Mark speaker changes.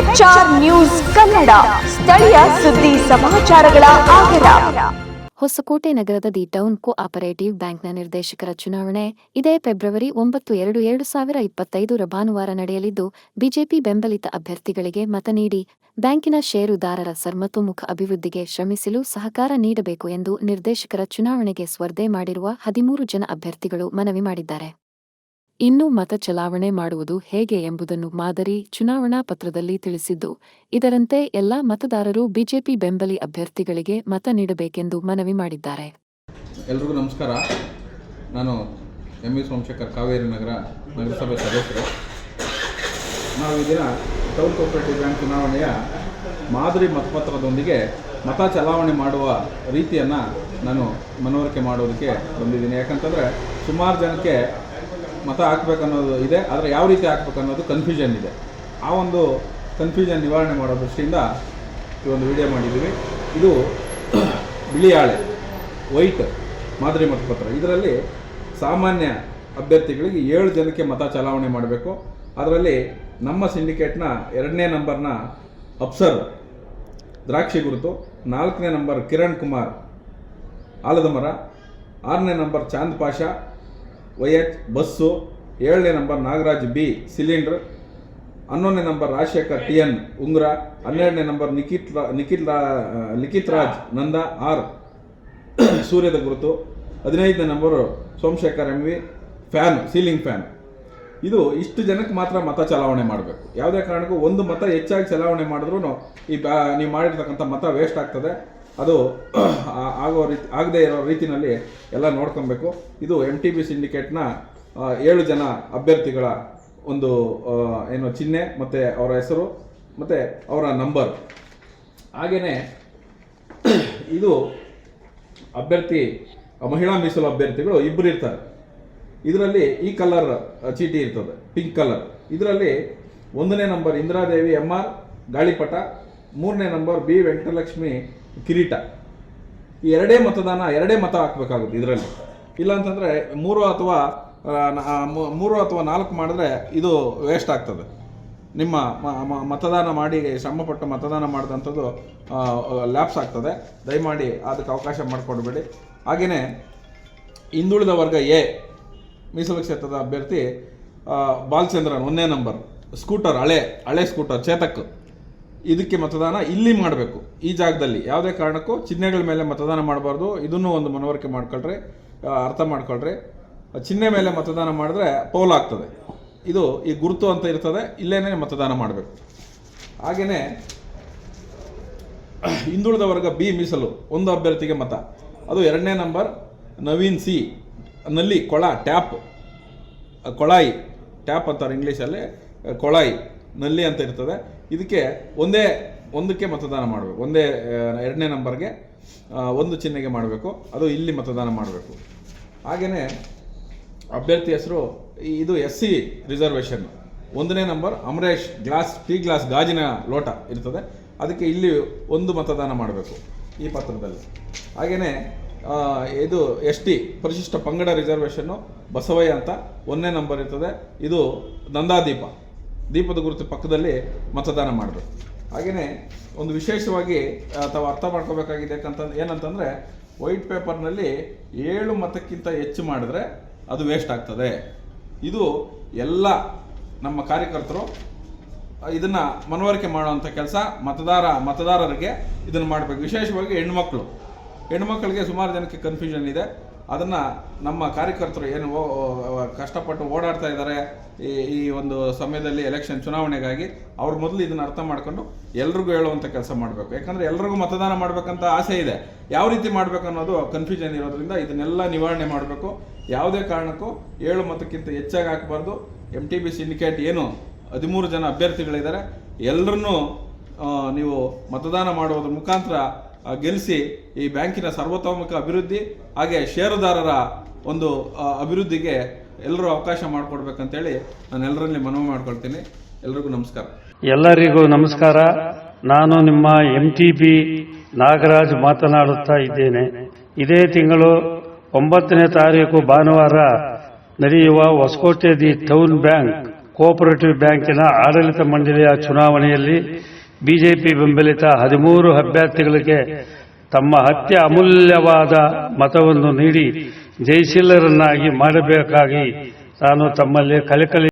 Speaker 1: HR news Kannada. ಸ್ಥಳೀಯ ಸುದ್ದಿ ಸಮಾಚಾರಗಳ ಆಗರ
Speaker 2: ಹೊಸಕೋಟೆ ನಗರದ ದಿ ಟೌನ್ ಕೋ ಆಪರೇಟಿವ್ ಬ್ಯಾಂಕ್ನ ನಿರ್ದೇಶಕರ ಚುನಾವಣೆ. ಇದೇ ಫೆಬ್ರವರಿ ಒಂಬತ್ತು ಎರಡು ಎರಡು ಸಾವಿರ ಇಪ್ಪತ್ತೈದರ ಭಾನುವಾರ ನಡೆಯಲಿದ್ದು, ಬಿಜೆಪಿ ಬೆಂಬಲಿತ ಅಭ್ಯರ್ಥಿಗಳಿಗೆ ಮತ ನೀಡಿ, ಬ್ಯಾಂಕಿನ ಷೇರುದಾರರ ಸರ್ಮತೋಮುಖ ಅಭಿವೃದ್ಧಿಗೆ ಶ್ರಮಿಸಲು ಸಹಕಾರ ನೀಡಬೇಕು ಎಂದು ನಿರ್ದೇಶಕರ ಚುನಾವಣೆಗೆ ಸ್ಪರ್ಧೆ ಮಾಡಿರುವ ಹದಿಮೂರು ಜನ ಅಭ್ಯರ್ಥಿಗಳು ಮನವಿ ಮಾಡಿದ್ದಾರೆ. ಇನ್ನು ಮತ ಚಲಾವಣೆ ಮಾಡುವುದು ಹೇಗೆ ಎಂಬುದನ್ನು ಮಾದರಿ ಚುನಾವಣಾ ಪತ್ರದಲ್ಲಿ ತಿಳಿಸಿದ್ದು. ಇದರಂತೆ ಎಲ್ಲಾ ಮತದಾರರು ಬಿಜೆಪಿ ಬೆಂಬಲಿ ಅಭ್ಯರ್ಥಿಗಳಿಗೆ ಮತ ನೀಡಬೇಕೆಂದು ಮನವಿ ಮಾಡಿದ್ದಾರೆ.
Speaker 3: ಎಲ್ರಿಗೂ ನಮಸ್ಕಾರ. ನಾನು ಎಂ ಎಸ್ ಸೋಮಶೇಖರ್ ಕಾವೇರಿ ನಗರ ನಗರಸಭೆ ಸದಸ್ಯರು. ನಾವು ಈ ದಿನ ಟೌನ್ ಕೋಪರೇಟಿವ್ ಬ್ಯಾಂಕ್ ಚುನಾವಣೆಯ ಮಾದರಿ ಮತಪತ್ರದೊಂದಿಗೆ ಮತ ಚಲಾವಣೆ ಮಾಡುವ ರೀತಿಯನ್ನು ನಾನು ಮನವರಿಕೆ ಮಾಡೋದಕ್ಕೆ ಬಂದಿದ್ದೀನಿ. ಯಾಕಂತಂದರೆ ಸುಮಾರು ಜನಕ್ಕೆ ಮತ ಹಾಕ್ಬೇಕನ್ನೋದು ಇದೆ, ಆದರೆ ಯಾವ ರೀತಿ ಹಾಕ್ಬೇಕು ಅನ್ನೋದು ಕನ್ಫ್ಯೂಷನ್ ಇದೆ. ಆ ಒಂದು ಕನ್ಫ್ಯೂಷನ್ ನಿವಾರಣೆ ಮಾಡೋ ದೃಷ್ಟಿಯಿಂದ ಈ ಒಂದು ವಿಡಿಯೋ ಮಾಡಿದ್ದೀವಿ. ಇದು ಬಿಳಿ ಹಾಳೆ ವೈಟ್ ಮಾದರಿ ಮತಪತ್ರ. ಇದರಲ್ಲಿ ಸಾಮಾನ್ಯ ಅಭ್ಯರ್ಥಿಗಳಿಗೆ ಏಳು ಜನಕ್ಕೆ ಮತ ಚಲಾವಣೆ ಮಾಡಬೇಕು. ಅದರಲ್ಲಿ ನಮ್ಮ ಸಿಂಡಿಕೇಟ್ನ ಎರಡನೇ ನಂಬರ್ನ ಅಪ್ಸರ್, ದ್ರಾಕ್ಷಿ ಗುರುತು, ನಾಲ್ಕನೇ ನಂಬರ್ ಕಿರಣ್ ಕುಮಾರ್, ಆಲದ ಮರ, ಆರನೇ number Chand Pasha Y H bus, ಏಳನೇ ನಂಬರ್ ನಾಗರಾಜ್, ಬಿ, ಸಿಲಿಂಡ್ರ್, ಹನ್ನೊಂದನೇ ನಂಬರ್ ರಾಜಶೇಖರ್, ಟಿ ಎನ್, ಉಂಗ್ರ, ಹನ್ನೆರಡನೇ ನಂಬರ್ ನಿಖಿತ್ ನಿಖಿತ್ ಲಿಖಿತ್ ರಾಜ್, ನಂದ, ಆರ್, ಸೂರ್ಯದ ಗುರುತು, ಹದಿನೈದನೇ number Somashekar M V fan, ceiling fan. ಇದು ಇಷ್ಟು ಜನಕ್ಕೆ ಮಾತ್ರ ಮತ ಚಲಾವಣೆ ಮಾಡಬೇಕು. ಯಾವುದೇ ಕಾರಣಕ್ಕೂ ಒಂದು ಮತ ಹೆಚ್ಚಾಗಿ ಚಲಾವಣೆ ಮಾಡಿದ್ರೂ ಈ ನೀವು ಮಾಡಿರ್ತಕ್ಕಂಥ ಮತ ವೇಸ್ಟ್ ಆಗ್ತದೆ. ಅದು ಆಗೋ ರೀತಿ ಆಗದೇ ಇರೋ ರೀತಿನಲ್ಲಿ ಎಲ್ಲ ನೋಡ್ಕೊಬೇಕು. ಇದು ಎಂ ಟಿ ಬಿ ಸಿಂಡಿಕೇಟ್ನ ಏಳು ಜನ ಅಭ್ಯರ್ಥಿಗಳ ಒಂದು ಏನು ಚಿಹ್ನೆ ಮತ್ತು ಅವರ ಹೆಸರು ಮತ್ತು ಅವರ ನಂಬರ್ ಹಾಗೆಯೇ ಇದು ಅಭ್ಯರ್ಥಿ, ಮಹಿಳಾ ಮೀಸಲು ಅಭ್ಯರ್ಥಿಗಳು ಇಬ್ಬರು ಇರ್ತಾರೆ. ಇದರಲ್ಲಿ ಈ ಕಲರ್ ಚೀಟಿ ಇರ್ತದೆ ಪಿಂಕ್ ಕಲರ್ ಇದರಲ್ಲಿ ಒಂದನೇ ನಂಬರ್ ಇಂದಿರಾದೇವಿ ಎಂ ಆರ್ ಗಾಳಿಪಟ. ಮೂರನೇ ನಂಬರ್ ಬಿ ವೆಂಕಟಲಕ್ಷ್ಮಿ ಕಿರೀಟ. ಈ ಎರಡೇ ಮತದಾನ, ಎರಡೇ ಮತ ಹಾಕಬೇಕಾಗುತ್ತೆ ಇದರಲ್ಲಿ. ಇಲ್ಲ ಅಂತಂದರೆ ಮೂರು ಅಥವಾ ಮೂರು ಅಥವಾ ನಾಲ್ಕು ಮಾಡಿದ್ರೆ ಇದು ವೇಸ್ಟ್ ಆಗ್ತದೆ. ನಿಮ್ಮ ಮತದಾನ ಮಾಡಿ ಶ್ರಮಪಟ್ಟು ಮತದಾನ ಮಾಡಿದಂಥದ್ದು ಲ್ಯಾಪ್ಸ್ ಆಗ್ತದೆ. ದಯಮಾಡಿ ಅದಕ್ಕೆ ಅವಕಾಶ ಮಾಡಿಕೊಡ್ಬೇಡಿ. ಹಾಗೆಯೇ ಹಿಂದುಳಿದ ವರ್ಗ ಎ, ಮೀಸಲು ಕ್ಷೇತ್ರದ ಅಭ್ಯರ್ಥಿ ಬಾಲಚಂದ್ರನ್ ಒಂದೇ ನಂಬರ್ ಸ್ಕೂಟರ್ ಹಳೆ ಹಳೆ ಸ್ಕೂಟರ್ ಚೇತಕ್. ಇದಕ್ಕೆ ಮತದಾನ ಇಲ್ಲಿ ಮಾಡಬೇಕು. ಈ ಜಾಗದಲ್ಲಿ ಯಾವುದೇ ಕಾರಣಕ್ಕೂ ಚಿಹ್ನೆಗಳ ಮೇಲೆ ಮತದಾನ ಮಾಡಬಾರ್ದು. ಇದನ್ನು ಒಂದು ಮನವರಿಕೆ ಮಾಡ್ಕೊಳ್ರಿ ಅರ್ಥ ಮಾಡ್ಕೊಳ್ರಿ. ಚಿಹ್ನೆ ಮೇಲೆ ಮತದಾನ ಮಾಡಿದ್ರೆ ಪೌಲ್ ಆಗ್ತದೆ. ಇದು ಈ ಗುರುತು ಅಂತ ಇರ್ತದೆ. ಇಲ್ಲೇನೆ ಮತದಾನ ಮಾಡಬೇಕು. ಹಾಗೆಯೇ ಹಿಂದುಳಿದ ವರ್ಗ ಬಿ ಮೀಸಲು, ಒಂದು ಅಭ್ಯರ್ಥಿಗೆ ಮತ. ಅದು ಎರಡನೇ ನಂಬರ್ ನವೀನ್ ಸಿ. ನಲ್ಲಿ ಕೊಳ ಟ್ಯಾಪ್ ಕೊಳಾಯಿ. ಟ್ಯಾಪ್ ಅಂತಾರೆ ಇಂಗ್ಲೀಷಲ್ಲಿ ಕೊಳಾಯಿ. ನಲ್ಲಿ ಅಂತ ಇರ್ತದೆ. ಇದಕ್ಕೆ ಒಂದೇ ಒಂದಕ್ಕೆ ಮತದಾನ ಮಾಡಬೇಕು. ಒಂದೇ ಎರಡನೇ ನಂಬರ್ಗೆ ಒಂದು ಚಿಹ್ನೆಗೆ ಮಾಡಬೇಕು. ಅದು ಇಲ್ಲಿ ಮತದಾನ ಮಾಡಬೇಕು. ಹಾಗೆಯೇ ಅಭ್ಯರ್ಥಿ ಹೆಸರು ಇದು ಎಸ್ ಸಿ ರಿಸರ್ವೇಷನ್. ಒಂದನೇ number Amaresh glass, tea glass ಗಾಜಿನ ಲೋಟ ಇರ್ತದೆ. ಅದಕ್ಕೆ ಇಲ್ಲಿ ಒಂದು ಮತದಾನ ಮಾಡಬೇಕು ಈ ಪತ್ರದಲ್ಲಿ. ಹಾಗೆಯೇ ಇದು ಎಸ್ ಟಿ ಪರಿಶಿಷ್ಟ ಪಂಗಡ ರಿಸರ್ವೇಷನ್ನು ಬಸವಯ್ಯ ಅಂತ ಒಂದನೇ ನಂಬರ್ ಇರ್ತದೆ. ಇದು ನಂದಾದೀಪ. ದೀಪದ ಗುರುತು ಪಕ್ಕದಲ್ಲಿ ಮತದಾನ ಮಾಡಬೇಕು. ಹಾಗೆಯೇ ಒಂದು ವಿಶೇಷವಾಗಿ ಅಥವಾ ಅರ್ಥ ಮಾಡ್ಕೋಬೇಕಾಗಿದೆ ಯಾಕಂತ, ಏನಂತಂದರೆ ವೈಟ್ ಪೇಪರ್ನಲ್ಲಿ ಏಳು ಮತಕ್ಕಿಂತ ಹೆಚ್ಚು ಮಾಡಿದ್ರೆ ಅದು ವೇಸ್ಟ್ ಆಗ್ತದೆ. ಇದು ಎಲ್ಲ ನಮ್ಮ ಕಾರ್ಯಕರ್ತರು ಇದನ್ನು ಮನವರಿಕೆ ಮಾಡುವಂಥ ಕೆಲಸ, ಮತದಾರ, ಮತದಾರರಿಗೆ ಇದನ್ನು ಮಾಡಬೇಕು. ವಿಶೇಷವಾಗಿ ಹೆಣ್ಮಕ್ಳು ಹೆಣ್ಮಕ್ಳಿಗೆ ಸುಮಾರು ಜನಕ್ಕೆ ಕನ್ಫ್ಯೂಷನ್ ಇದೆ. ಅದನ್ನು ನಮ್ಮ ಕಾರ್ಯಕರ್ತರು ಏನು ಕಷ್ಟಪಟ್ಟು ಓಡಾಡ್ತಾ ಇದ್ದಾರೆ ಈ ಈ ಒಂದು ಸಮಯದಲ್ಲಿ ಎಲೆಕ್ಷನ್ ಚುನಾವಣೆಗಾಗಿ, ಅವ್ರು ಮೊದಲು ಇದನ್ನು ಅರ್ಥ ಮಾಡ್ಕೊಂಡು ಎಲ್ರಿಗೂ ಹೇಳುವಂಥ ಕೆಲಸ ಮಾಡಬೇಕು. ಯಾಕಂದರೆ ಎಲ್ರಿಗೂ ಮತದಾನ ಮಾಡಬೇಕಂತ ಆಸೆ ಇದೆ. ಯಾವ ರೀತಿ ಮಾಡಬೇಕು ಅನ್ನೋದು ಕನ್ಫ್ಯೂಷನ್ ಇರೋದ್ರಿಂದ ಇದನ್ನೆಲ್ಲ ನಿವಾರಣೆ ಮಾಡಬೇಕು. ಯಾವುದೇ ಕಾರಣಕ್ಕೂ ಏಳು ಮತಕ್ಕಿಂತ ಹೆಚ್ಚಾಗಿ ಹಾಕಬಾರ್ದು. ಎಂ ಟಿ ಬಿ ಸಿಂಡಿಕೇಟ್ ಏನು ಹದಿಮೂರು ಜನ ಅಭ್ಯರ್ಥಿಗಳಿದ್ದಾರೆ. ಎಲ್ಲರನ್ನೂ ನೀವು ಮತದಾನ ಮಾಡುವುದರ ಮುಖಾಂತರ ಗೆಲ್ಲಿಸಿ ಈ ಬ್ಯಾಂಕಿನ ಸರ್ವತೋಮುಖ ಅಭಿವೃದ್ಧಿ ಹಾಗೆ ಷೇರುದಾರರ ಒಂದು ಅಭಿವೃದ್ಧಿಗೆ ಎಲ್ಲರೂ ಅವಕಾಶ ಮಾಡಿಕೊಡ್ಬೇಕಂತೇಳಿ ನಾನು ಎಲ್ಲರಲ್ಲಿ ಮನವಿ ಮಾಡ್ಕೊಳ್ತೀನಿ. ಎಲ್ರಿಗೂ ನಮಸ್ಕಾರ.
Speaker 4: ಎಲ್ಲರಿಗೂ ನಮಸ್ಕಾರ. ನಾನು ನಿಮ್ಮ ಎಂ ಟಿ ಬಿ ನಾಗರಾಜ್ ಮಾತನಾಡುತ್ತಾ ಇದ್ದೇನೆ. ಇದೇ ತಿಂಗಳು ಒಂಬತ್ತನೇ ತಾರೀಕು ಭಾನುವಾರ ನಡೆಯುವ Hosakote the town bank, cooperative ಬ್ಯಾಂಕಿನ ಆಡಳಿತ ಮಂಡಳಿಯ ಚುನಾವಣೆಯಲ್ಲಿ ಬಿಜೆಪಿ ಬೆಂಬಲಿತ ಹದಿಮೂರು ಅಭ್ಯರ್ಥಿಗಳಿಗೆ ತಮ್ಮ ಅತ್ಯ ಅಮೂಲ್ಯವಾದ ಮತವನ್ನು ನೀಡಿ ಜಯಶೀಲರನ್ನಾಗಿ ಮಾಡಬೇಕಾಗಿ ನಾನು ತಮ್ಮಲ್ಲಿ ಕಳಕಳಿ